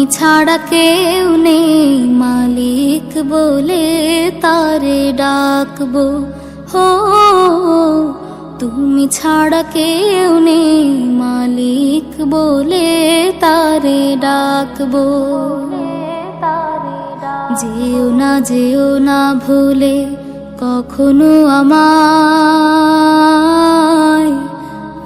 তুমি ছাড়া কেউ নেই। মালিক বলে তারে ডাকবো। হো, তুমি ছাড়া কেউ নেই। মালিক বলে তারে ডাকবো। যেও না যেও না ভুলে কখনো আমায়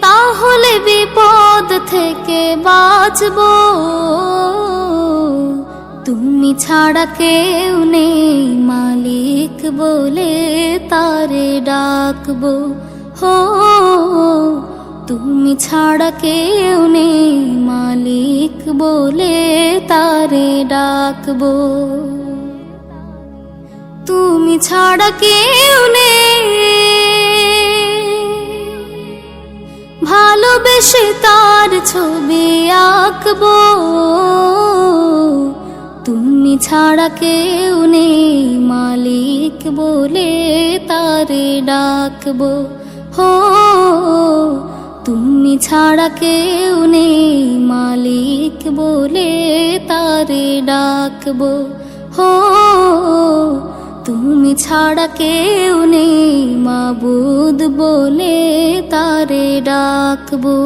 তাহলে বিপদ থেকে বাঁচবো। তুমি ছাড়া কেউ নেই, মালিক বলে তারে ডাকবো। হো, তুমি ছাড়া কেউ নেই, মালিক বলে তারে ডাকবো। তুমি ছাড়া কেউ নেই। ভালোবেসে তার ছবি আঁকবো। তুমি ছাড়া কেউ নেই, মালিক বলে তারে ডাকবো। হো, তুমি ছাড়া কেউ নেই, মালিক বলে তারে ডাকবো। হো, তুমি ছাড়া কেউ নেই, মাবুদ বলে তারে ডাকবো।